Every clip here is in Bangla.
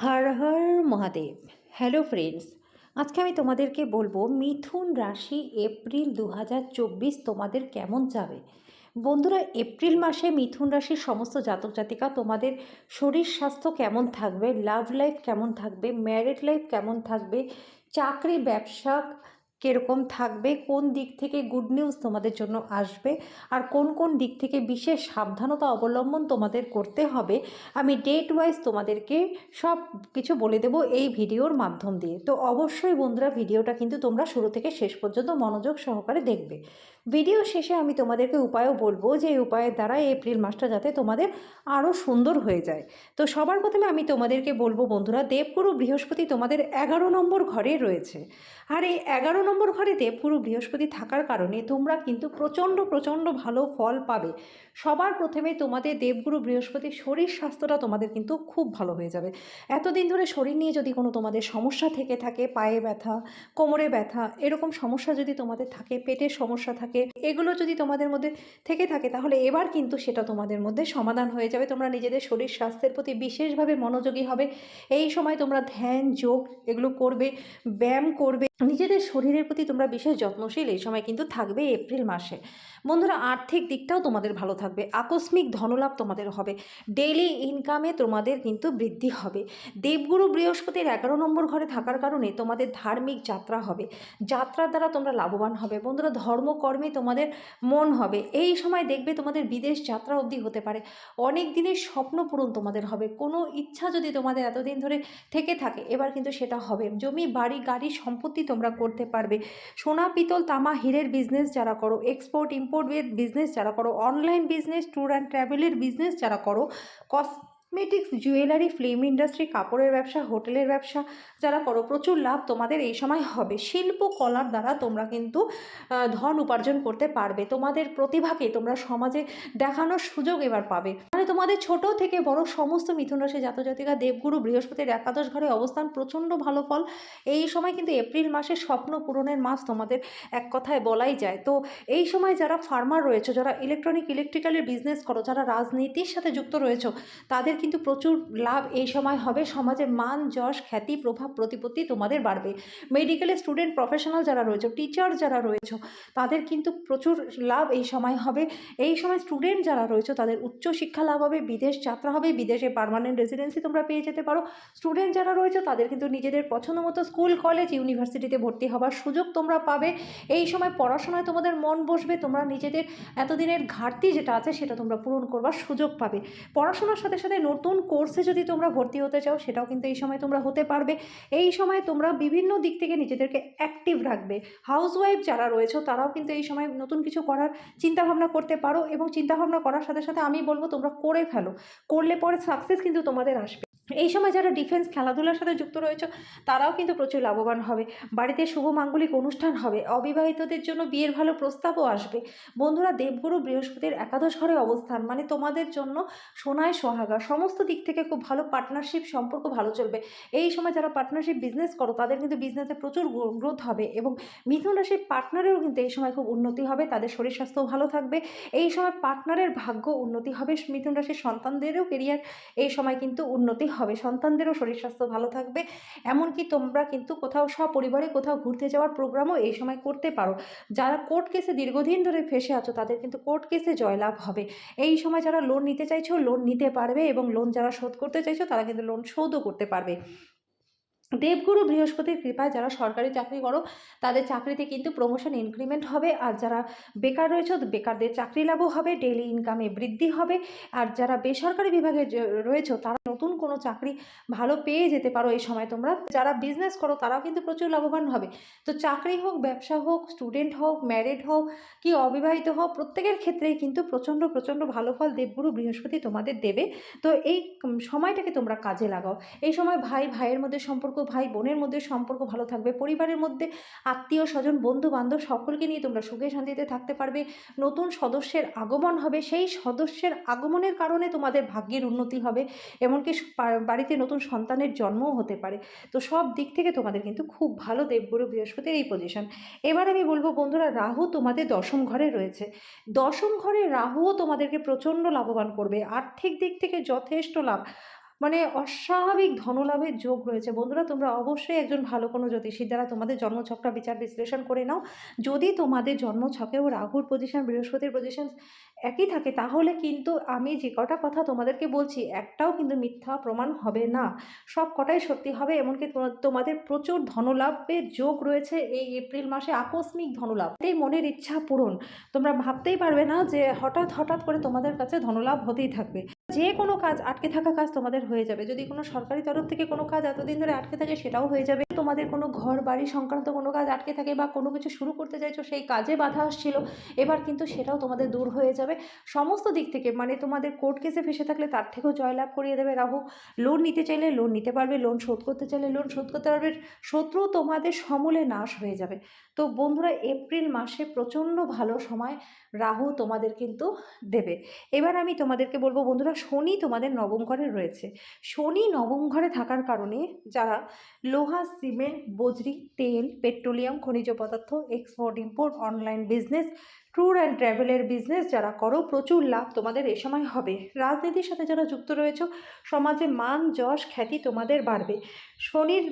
হর হর মহাদেব। হ্যালো ফ্রেন্ডস আজকে আমি তোমাদেরকে বলব মিথুন রাশি এপ্রিল দু হাজার চব্বিশ তোমাদের কেমন যাবে? বন্ধুরা, এপ্রিল মাসে মিথুন রাশির সমস্ত জাতক জাতিকা তোমাদের শরীর স্বাস্থ্য কেমন থাকবে লাভ লাইফ কেমন থাকবে ম্যারিড লাইফ কেমন থাকবে, চাকরি, ব্যবসা কীরকম থাকবে, কোন দিক থেকে গুড নিউজ তোমাদের জন্য আসবে, আর কোন কোন দিক থেকে বিশেষ সাবধানতা অবলম্বন তোমাদের করতে হবে, আমি ডেট ওয়াইজ তোমাদেরকে সব কিছু বলে দেব এই ভিডিওর মাধ্যম দিয়ে। তো অবশ্যই বন্ধুরা, ভিডিওটা কিন্তু তোমরা শুরু থেকে শেষ পর্যন্ত মনোযোগ সহকারে দেখবে। ভিডিও শেষে আমি তোমাদেরকে উপায়ও বলব যে এই উপায়ের দ্বারা এপ্রিল মাসটা যাতে তোমাদের আরও সুন্দর হয়ে যায়। তো সবার প্রথমে আমি তোমাদেরকে বলব বন্ধুরা, দেবগুরু বৃহস্পতি তোমাদের এগারো নম্বর ঘরে রয়েছে। আর এই এগারো নম্বর ঘরে দেবগুরু বৃহস্পতি থাকার কারণে তোমরা কিন্তু প্রচণ্ড প্রচণ্ড ভালো ফল পাবে। সবার প্রথমে তোমাদের দেবগুরু বৃহস্পতির শরীর স্বাস্থ্যটা তোমাদের কিন্তু খুব ভালো হয়ে যাবে। এতদিন ধরে শরীর নিয়ে যদি কোনো তোমাদের সমস্যা থেকে থাকে, পায়ে ব্যথা, কোমরে ব্যথা, এরকম সমস্যা যদি তোমাদের থাকে, পেটের সমস্যা থাকে এগুলো যদি তোমাদের মধ্যে থেকে থাকে, তাহলে এবার কিন্তু সেটা তোমাদের মধ্যে সমাধান হয়ে যাবে। তোমরা নিজেদের শরীর স্বাস্থ্যের প্রতি বিশেষভাবে মনোযোগী হবে। এই সময় তোমরা ধ্যান, যোগ এগুলো করবে, ব্যায়াম করবে। নিজেদের শরীরের প্রতি তোমরা বিশেষ যত্নশীল, এই সময় কিন্তু থাকবে এপ্রিল মাসে। বন্ধুরা, আর্থিক দিকটাও তোমাদের ভালো থাকবে, আকস্মিক ধনলাভ তোমাদের হবে ডেইলি ইনকামে তোমাদের কিন্তু বৃদ্ধি হবে। দেবগুরু বৃহস্পতির এগারো নম্বর ঘরে থাকার কারণে তোমাদের ধার্মিক যাত্রা হবে, যাত্রার দ্বারা তোমরা লাভবান হবে। বন্ধুরা, ধর্মকর্মে তোমাদের মন হবে, এই সময় দেখবে তোমাদের বিদেশ যাত্রা অবধি হতে পারে, অনেক দিনের স্বপ্ন পূরণ তোমাদের হবে, কোনো ইচ্ছা যদি তোমাদের এতদিন ধরে থেকে থাকে, এবার কিন্তু সেটা হবে। জমি, বাড়ি, গাড়ি, সম্পত্তি তোমরা করতে পারবে। সোনা, পিতল, তামা, হীরের বিজনেস যারা করো এক্সপোর্ট ইম্পোর্টের বিজনেস যারা করো অনলাইন বিজনেস ট্যুর অ্যান্ড ট্রাভেলের বিজনেস যারা করো কসমেটিক্স জুয়েলারি ফিল্ম ইন্ডাস্ট্রি কাপড়ের ব্যবসা, হোটেলের ব্যবসা, যারা করো, প্রচুর লাভ তোমাদের এই সময় হবে। শিল্প, কলার দ্বারা তোমরা কিন্তু ধন উপার্জন করতে পারবে। তোমাদের প্রতিভাকে তোমরা সমাজে দেখানোর সুযোগ এবার পাবে। মানে তোমাদের ছোট থেকে বড় সমস্ত মিথুন রাশি জাতজাতিকা দেবগুরু বৃহস্পতির একাদশ ঘরে অবস্থান, প্রচণ্ড ভালো ফল। এই সময় কিন্তু এপ্রিল মাসে স্বপ্ন পূরণের মাস তোমাদের এক কথায় বলাই যায়। তো এই সময় যারা ফার্মার রয়েছে, যারা ইলেকট্রনিক ইলেকট্রিক্যালের বিজনেস করো, যারা রাজনীতির সাথে যুক্ত রয়েছে, তাদের কিন্তু প্রচুর লাভ এই সময় হবে। সমাজে মান, যশ, খ্যাতি, প্রভাব, প্রতিপত্তি তোমাদের বাড়বে। মেডিকেলের স্টুডেন্ট প্রফেশনাল যারা রয়েছে টিচার যারা রয়েছে, তাদের কিন্তু প্রচুর লাভ এই সময় হবে। এই সময় স্টুডেন্ট যারা রয়েছে, তাদের উচ্চ শিক্ষা লাভ হবে, বিদেশ যাত্রা হবে, বিদেশে পারমানেন্ট রেসিডেন্সি তোমরা পেয়ে যেতে পারো। স্টুডেন্ট যারা রয়েছে, তাদের কিন্তু নিজেদের পছন্দ মতো স্কুল কলেজ ইউনিভার্সিটিতে ভর্তি হওয়ার সুযোগ তোমরা পাবে। এই সময় পড়াশোনায় তোমাদের মন বসবে, তোমরা নিজেদের এতদিনের ঘাটতি যেটা আছে, সেটা তোমরা পূরণ করবার সুযোগ পাবে। পড়াশোনার সাথে সাথে নতুন কোর্সে যদি তোমরা ভর্তি হতে চাও, সেটাও কিন্তু এই সময় তোমরা হতে পারবে। এই সময় তোমরা বিভিন্ন দিক থেকে নিজেদেরকে অ্যাক্টিভ রাখবে। হাউসওয়াইফ যারা রয়েছে, তারাও কিন্তু এই সময় নতুন কিছু করার চিন্তাভাবনা করতে পারো এবং চিন্তাভাবনা করার সাথে সাথে আমি বলব, তোমরা করে ফেলো। করলে পরে সাকসেস কিন্তু তোমাদের আসবে। এই সময় যারা ডিফেন্স খেলাধুলার সাথে যুক্ত রয়েছে, তারাও কিন্তু প্রচুর লাভবান হবে। বাড়িতে শুভ মাঙ্গলিক অনুষ্ঠান হবে। অবিবাহিতদের জন্য বিয়ের ভালো প্রস্তাবও আসবে। বন্ধুরা, দেবগুরু বৃহস্পতির একাদশ ঘরে অবস্থান মানে তোমাদের জন্য সোনায় সোহাগা। সমস্ত দিক থেকে খুব ভালো পার্টনারশিপ সম্পর্ক ভালো চলবে। এই সময় যারা পার্টনারশিপ বিজনেস করো, তাদের কিন্তু বিজনেসে প্রচুর গ্রোথ হবে এবং মিথুন রাশির পার্টনারেরও কিন্তু এই সময় খুব উন্নতি হবে। তাদের শরীর স্বাস্থ্য ভালো থাকবে। এই সময় পার্টনারের ভাগ্য উন্নতি হবে। মিথুন রাশির সন্তানদেরও কেরিয়ার এই সময় কিন্তু উন্নতি হবে। সন্তানদেরও শরীর স্বাস্থ্য ভালো থাকবে। এমনকি তোমরা কিন্তু কোথাও সপরিবারে কোথাও ঘুরতে যাওয়ার প্রোগ্রামও এই সময় করতে পারো। যারা কোর্ট কেসে দীর্ঘদিন ধরে ফেসে আছো, তাদের কিন্তু কোর্ট কেসে জয়লাভ হবে। এই সময় যারা লোন নিতে চাইছো লোন নিতে পারবে এবং লোন যারা শোধ করতে চাইছো, তারা কিন্তু লোন শোধও করতে পারবে। দেবগুরু বৃহস্পতির কৃপায় যারা সরকারি চাকরি করো, তাদের চাকরিতে কিন্তু প্রমোশন ইনক্রিমেন্ট হবে। আর যারা বেকার রয়েছে, বেকারদের চাকরি লাভও হবে। ডেইলি ইনকামে বৃদ্ধি হবে। আর যারা বেসরকারি বিভাগে রয়েছে, তারা নতুন কোনো চাকরি ভালো পেয়ে যেতে পারো এই সময় তোমরা। যারা বিজনেস করো তারাও কিন্তু প্রচুর লাভবান হবে। তো চাকরি হোক, ব্যবসা হোক স্টুডেন্ট হোক ম্যারিড হোক, কি অবিবাহিত হোক, প্রত্যেকের ক্ষেত্রেই কিন্তু প্রচণ্ড প্রচণ্ড ভালো ফল দেবগুরু বৃহস্পতি তোমাদের দেবে। তো এই সময়টাকে তোমরা কাজে লাগাও। এই সময় ভাই, ভাইয়ের মধ্যে সম্পর্ক, ভাই বোনের মধ্যে সম্পর্ক ভালো থাকবে। পরিবারের মধ্যে আত্মীয়, স্বজন, বন্ধু, বান্ধব সকলকে নিয়ে তোমরা সুখে, শান্তিতে থাকতে পারবে। নতুন সদস্যের আগমন হবে। সেই সদস্যের আগমনের কারণে তোমাদের ভাগ্যের উন্নতি হবে। এমনকি বাড়িতে নতুন সন্তানের জন্মও হতে পারে। তো সব দিক থেকে তোমাদের কিন্তু খুব ভালো দেবগুরু বৃহস্পতির এই পজিশন এবার আমি বলব, বন্ধুরা, রাহু তোমাদের দশম ঘরে রয়েছে। দশম ঘরে রাহুও তোমাদেরকে প্রচণ্ড লাভবান করবে। আর্থিক দিক থেকে যথেষ্ট লাভ। মানে অস্বাভাবিক ধনলাভের যোগ রয়েছে বন্ধুরা, তোমরা অবশ্যই একজন ভালো কোনো জ্যোতিষীর দ্বারা তোমাদের জন্মছকটা বিচার বিশ্লেষণ করে নাও। যদি তোমাদের জন্মছকেও রাহুর পজিশন বৃহস্পতির পজিশন একই থাকে, তাহলে কিন্তু আমি যে কটা কথা তোমাদেরকে বলছি, একটাও কিন্তু মিথ্যা প্রমাণ হবে না। সব কটাই সত্যি হবে, এমনকি তোমা- তোমাদের প্রচুর ধনলাভের যোগ রয়েছে এই এপ্রিল মাসে, আকস্মিক ধনলাভ। এই মনের ইচ্ছা পূরণ। তোমরা ভাবতেই পারবে না যে হঠাৎ হঠাৎ করে তোমাদের কাছে ধনলাভ হতেই থাকবে। যে কোনো কাজ আটকে থাকা কাজ তোমাদের হয়ে যাবে। যদি কোনো সরকারি তরফ থেকে কোনো কাজ এতদিন ধরে আটকে থাকে সেটাও হয়ে যাবে। তোমাদের কোনো ঘর, বাড়ি সংক্রান্ত কোনো কাজ আটকে থাকে বা কোনো কিছু শুরু করতে চাইছো, সেই কাজে বাধা আসছিল, এবার কিন্তু সেটাও তোমাদের দূর হয়ে যাবে। সমস্ত দিক থেকে মানে তোমাদের কোর্ট কেসে ফেসে থাকলে তার থেকেও জয়লাভ করিয়ে দেবে রাহু। লোন নিতে চাইলে লোন নিতে পারবে লোন শোধ করতে চাইলে লোন শোধ করতে পারবে। শত্রু তোমাদের সমূলে নাশ হয়ে যাবে। তো বন্ধুরা, এপ্রিল মাসে প্রচণ্ড ভালো সময় রাহু তোমাদের কিন্তু দেবে। এবার আমি তোমাদেরকে বলব, বন্ধুরা, শনি তোমাদের নবম ঘরে রয়েছে। শনি নবম ঘরে থাকার কারণে যারা লোহা, সিমেন্ট, বজরি, তেল, পেট্রোলিয়াম, খনিজ পদার্থ, export, import, online business, tour and ট্রাভেলের বিজনেস যারা করো, প্রচুর লাভ তোমাদের এ সময় হবে। রাজনীতির সাথে যারা যুক্ত রয়েছে, সমাজে মান, যশ, খ্যাতি তোমাদের বাড়বে। শনির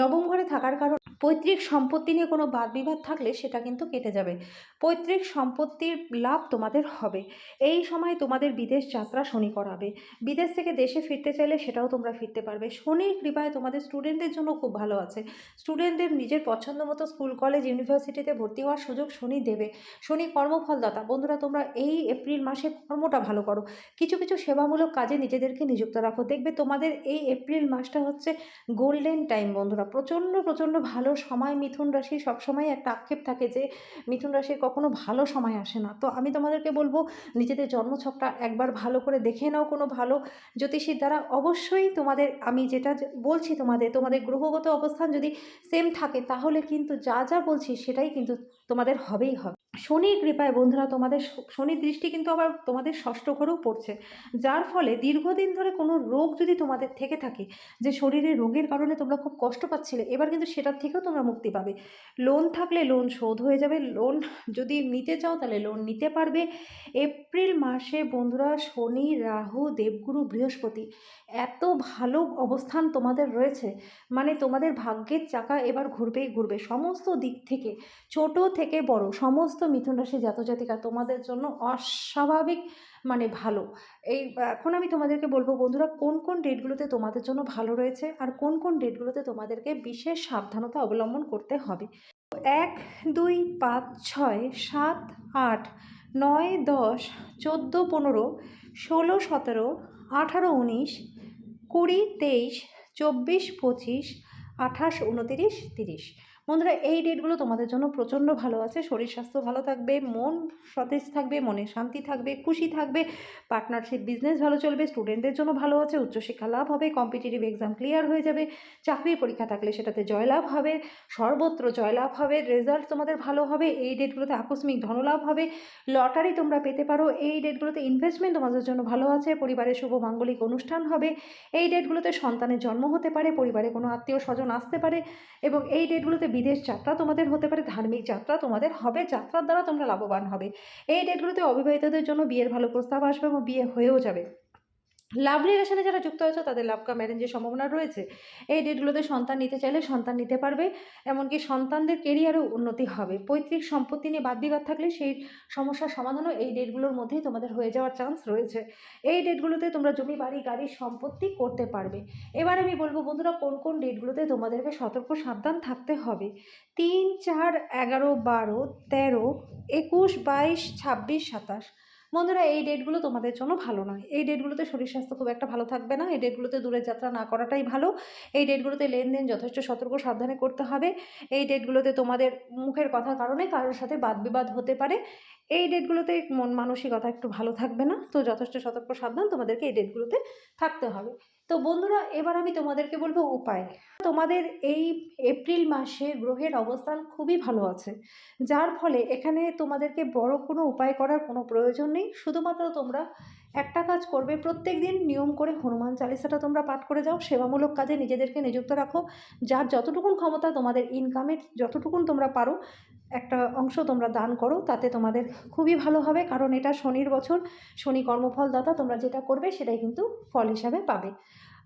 নবম ঘরে থাকার কারণ পৈতৃক সম্পত্তি নিয়ে কোনো বাদ বিবাদ থাকলে সেটা কিন্তু কেটে যাবে। পৈতৃক সম্পত্তির লাভ তোমাদের হবে। এই সময় তোমাদের বিদেশ যাত্রা শনি করাবে। বিদেশ থেকে দেশে ফিরতে চাইলে সেটাও তোমরা ফিরতে পারবে। শনির কৃপায় তোমাদের স্টুডেন্টদের জন্য খুব ভালো আছে। স্টুডেন্টদের নিজের পছন্দ মতো স্কুল কলেজ ইউনিভার্সিটিতে ভর্তি হওয়ার সুযোগ শনি দেবে। শনি কর্মফলদাতা। বন্ধুরা, তোমরা এই এপ্রিল মাসে কর্মটা ভালো করো। কিছু কিছু সেবামূলক কাজে নিজেদেরকে নিযুক্ত রাখো। দেখবে তোমাদের এই এপ্রিল মাসটা হচ্ছে গোল্ডেন টাইম বন্ধুরা। প্রচণ্ড প্রচণ্ড ভালো সময় মিথুন রাশি সবসময় একটা আক্ষেপ থাকে যে মিথুন রাশির কখনো ভালো সময় আসে না। তো আমি তোমাদেরকে বলব নিজেদের জন্মছকটা একবার ভালো করে দেখে নাও কোনো ভালো জ্যোতিষীর দ্বারা। অবশ্যই তোমাদের আমি যেটা বলছি তোমাদের তোমাদের গ্রহগত অবস্থান যদি সেম থাকে তাহলে কিন্তু যা যা বলছি সেটাই কিন্তু তোমাদের হবেই হবে। শনির কৃপায় বন্ধুরা, তোমাদের শনির দৃষ্টি কিন্তু আবার তোমাদের ষষ্ঠ ঘরেও পড়ছে। যার ফলে দীর্ঘদিন ধরে কোনো রোগ যদি তোমাদের থেকে থাকে, যে শরীরে রোগের কারণে তোমরা খুব কষ্ট পাচ্ছিলে, এবার কিন্তু সেটার থেকেও তোমরা মুক্তি পাবে। লোন থাকলে লোন শোধ হয়ে যাবে। লোন যদি নিতে চাও তাহলে লোন নিতে পারবে। এপ্রিল মাসে বন্ধুরা, শনি, রাহু, দেবগুরু, বৃহস্পতি, এত ভালো অবস্থান তোমাদের রয়েছে। মানে তোমাদের ভাগ্যের চাকা এবার ঘুরবেই ঘুরবে। সমস্ত দিক থেকে, ছোট থেকে বড়, সমস্ত মিথুন রাশি জাতজাতিকা তোমাদের জন্য অস্বাভাবিক মানে ভালো। এই, এখন আমি তোমাদেরকে বলব বন্ধুরা, কোন কোন ডেটগুলোতে তোমাদের জন্য ভালো রয়েছে আর কোন কোন ডেটগুলোতে তোমাদেরকে বিশেষ সাবধানতা অবলম্বন করতে হবে? এক, দুই, পাঁচ, ছয়, সাত, আট, নয়, দশ, চোদ্দ, পনেরো, ষোলো, সতেরো, আঠারো, উনিশ, কুড়ি, তেইশ, চব্বিশ, পঁচিশ, আঠাশ, উনতিরিশ, তিরিশ। বন্ধুরা, এই ডেটগুলো তোমাদের জন্য প্রচণ্ড ভালো আছে। শরীর স্বাস্থ্য ভালো থাকবে, মন সতেজ থাকবে, মনে শান্তি থাকবে, খুশি থাকবে পার্টনারশিপ বিজনেস ভালো চলবে স্টুডেন্টদের জন্য ভালো আছে, উচ্চশিক্ষা লাভ হবে কম্পিটিটিভ এক্সাম ক্লিয়ার হয়ে যাবে, চাকরির পরীক্ষা থাকলে সেটাতে জয়লাভ হবে, সর্বত্র জয়লাভ হবে রেজাল্ট তোমাদের ভালো হবে, এই ডেটগুলোতে আকস্মিক ধনলাভ হবে লটারি তোমরা পেতে পারো, এই ডেটগুলোতে ইনভেস্টমেন্ট তোমাদের জন্য ভালো আছে, পরিবারে শুভ মাঙ্গলিক অনুষ্ঠান হবে, এই ডেটগুলোতে সন্তানের জন্ম হতে পারে, পরিবারে কোনো আত্মীয় স্বজন আসতে পারে এবং এই ডেটগুলোতে বিদেশ যাত্রা তোমাদের হতে পারে, ধার্মিক যাত্রা তোমাদের হবে, যাত্রার দ্বারা তোমরা লাভবান হবে। এই ডেটগুলোতে অবিবাহিতদের জন্য বিয়ের ভালো প্রস্তাব আসবে এবং বিয়ে হয়েও যাবে। লাভ রিলেশনে যারা যুক্ত হয়েছে তাদের লাভ কাম ম্যারেঞ্জের সম্ভাবনা রয়েছে। এই ডেটগুলোতে সন্তান নিতে চাইলে সন্তান নিতে পারবে, এমনকি সন্তানদের কেরিয়ারেও উন্নতি হবে। পৈতৃক সম্পত্তি নিয়ে বাদ বিবাদ থাকলে সেই সমস্যার সমাধানও এই ডেটগুলোর মধ্যেই তোমাদের হয়ে যাওয়ার চান্স রয়েছে। এই ডেটগুলোতে তোমরা জমি, বাড়ি, গাড়ি সম্পত্তি করতে পারবে। এবার আমি বলব বন্ধুরা, কোন কোন ডেটগুলোতে তোমাদেরকে সতর্ক, সাবধান থাকতে হবে? তিন, চার, এগারো, বারো, তেরো, একুশ, বাইশ, ছাব্বিশ, সাতাশ। বন্ধুরা, এই ডেটগুলো তোমাদের জন্য ভালো নয়। এই ডেটগুলোতে শরীর স্বাস্থ্য খুব একটা ভালো থাকবে না। এই ডেটগুলোতে দূরের যাত্রা না করাটাই ভালো। এই ডেটগুলোতে লেনদেন যথেষ্ট সতর্ক, সাবধানে করতে হবে। এই ডেটগুলোতে তোমাদের মুখের কথার কারণে কারোর সাথে বাদ বিবাদ হতে পারে। এই ডেটগুলোতে মন মানসিকতা একটু ভালো থাকবে না। তো যথেষ্ট সতর্ক, সাবধান তোমাদেরকে এই ডেটগুলোতে থাকতে হবে। তো বন্ধুরা, এবার আমি তোমাদেরকে বলব উপায়। তোমাদের এই এপ্রিল মাসে গ্রহের অবস্থান খুবই ভালো আছে। যার ফলে এখানে তোমাদেরকে বড় কোনো উপায় করার কোনো প্রয়োজন নেই। শুধুমাত্র তোমরা একটা কাজ করবে, প্রত্যেক দিন নিয়ম করে হনুমান চালিসাটা তোমরা পাঠ করে যাও, সেবামূলক কাজে নিজেদেরকে নিযুক্ত রাখো। যার যতটুকুন ক্ষমতা তোমাদের ইনকামের যতটুকুন তোমরা পারো একটা অংশ তোমরা দান করো, তাতে তোমাদের খুবই ভালো হবে। কারণ এটা শনির বছর, শনি কর্মফলদাতা, তোমরা যেটা করবে সেটাই কিন্তু ফল হিসাবে পাবে।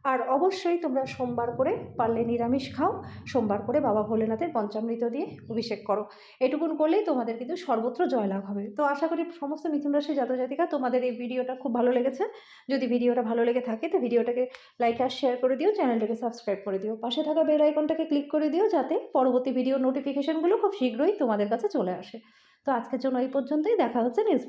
আর অবশ্যই তোমরা সোমবার করে পারলে নিরামিষ খাও। সোমবার করে বাবা ভোলেনাথের পঞ্চামৃত দিয়ে অভিষেক করো। এটুকুন করলেই তোমাদের কিন্তু সর্বত্র জয়লাভ হবে। তো আশা করি সমস্ত মিথুন রাশি জাতজাতিকা তোমাদের এই ভিডিওটা খুব ভালো লেগেছে। যদি ভিডিওটা ভালো লেগে থাকে তো ভিডিওটাকে লাইক আর শেয়ার করে দিও, চ্যানেলটাকে সাবস্ক্রাইব করে দিও। পাশে থাকা বেল আইকনটাকে ক্লিক করে দিও যাতে পরবর্তী ভিডিও নোটিফিকেশনগুলো খুব শীঘ্রই তোমাদের কাছে চলে আসে। তো আজকের জন্য এই পর্যন্তই। দেখা হচ্ছে নেক্সট